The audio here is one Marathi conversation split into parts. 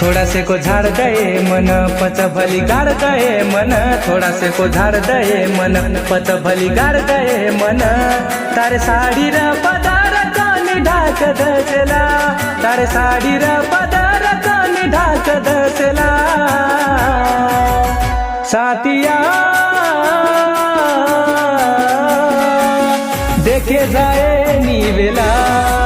थोडासेको को झाड दये मन पच भली गाड दये मन. थोडासेको झाड दये मन पच भली गाड दये मन. तारे साडी र पदार कानी ढाक दसला. तारे साडी र पदार कानी ढाक दसला. साथिया देखे जाए नी बेला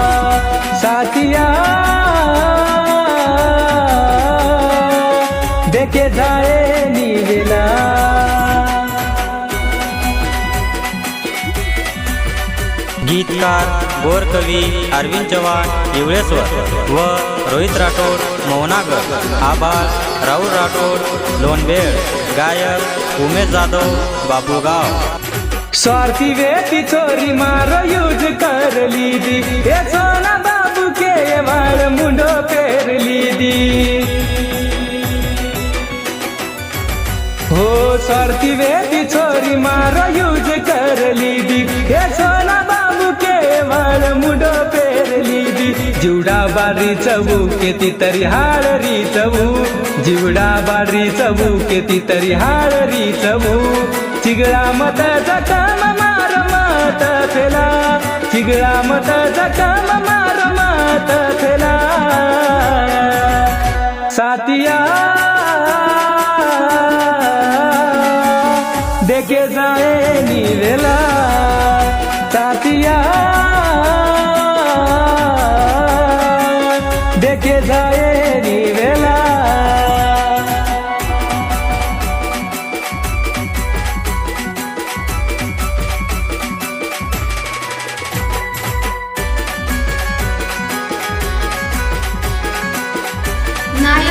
गीतकार गोरकवी अरविंद चव्हाण इवळेश्वर व रोहित राठोड मोहनागर आबाल राहुल राठोड लोणबेळ गायक उमेश जाधव बाबूगाव स्वार्थी वेती चोरी मार यूज कर लीदी ये सोना बाबू के मार मुंडो पेर लीदी हो स्वार्थी वेती चोरी मार यूज कर लीदी ये सोना वाळ मुड पेरली लीदी जिवडा बारी चवू केती तरी हाळरी चवू. जिवडा बारी चवू केती तरी हाळरी चवू. चिगळा मत जखम मार मत फेला. चिगळा मत जखम मार मत फेला. सातिया देखे जाए निवेला.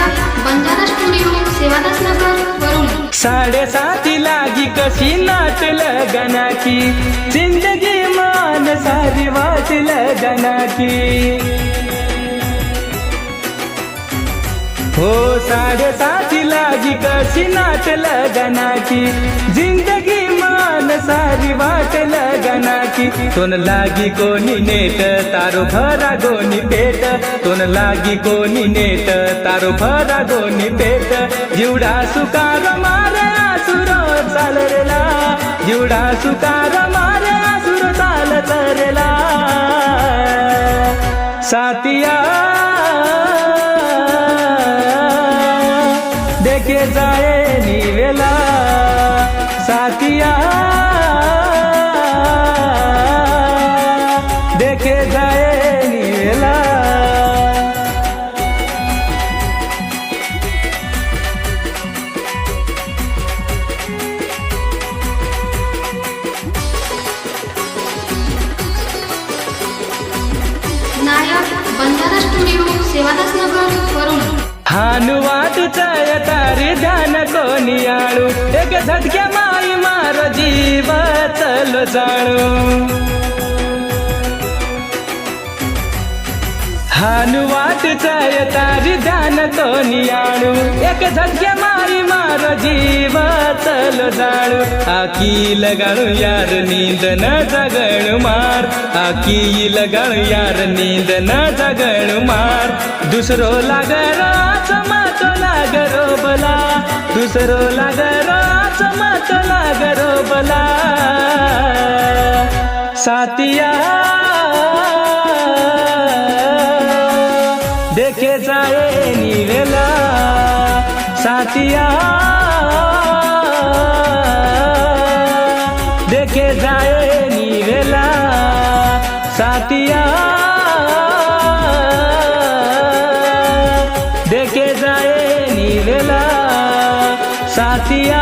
नायक बंजारा स्टुडिओ सेवादास नगर वरुण साडेसाती कशी नाट लगनाची? जिंदगी मान सारी वाट लगनाची. हो साडेसातीला लागी कशी नाट लगनाची? जिंदगी मान सारी वाट लगनाची तोन लागी कोणी नेट तारो भरा गोनी पेट तोन लागी कोणी नेट तारो भरा गोनी पेट जिवडा सुकार मारे आसुर चाल रेला जिवडा सुकार मारे आसुर चाल चरेला सातिया देखे जाए निवेला सातिया बंजारा स्टुडिओ सेवादास नगर चय तारी ध्यान कोणी आळू एक झटक्या माई मार जीव चल जाणू. हानुवात चाय तारी ध्यान कोणी आळू एक झटक्या माई मारो जीव चल जाणू आकी लगाणू यार नींद न जगणू मार. आकी लगाणू यार नींद न जगणू मार. दुसरो लागराच मात लागरो बला. दुसरो लागराच मात लागरो बला. सातिया देखे जाए निवेला. सातिया जाए निवेला साथिया। देखे जाए निवेला साथिया।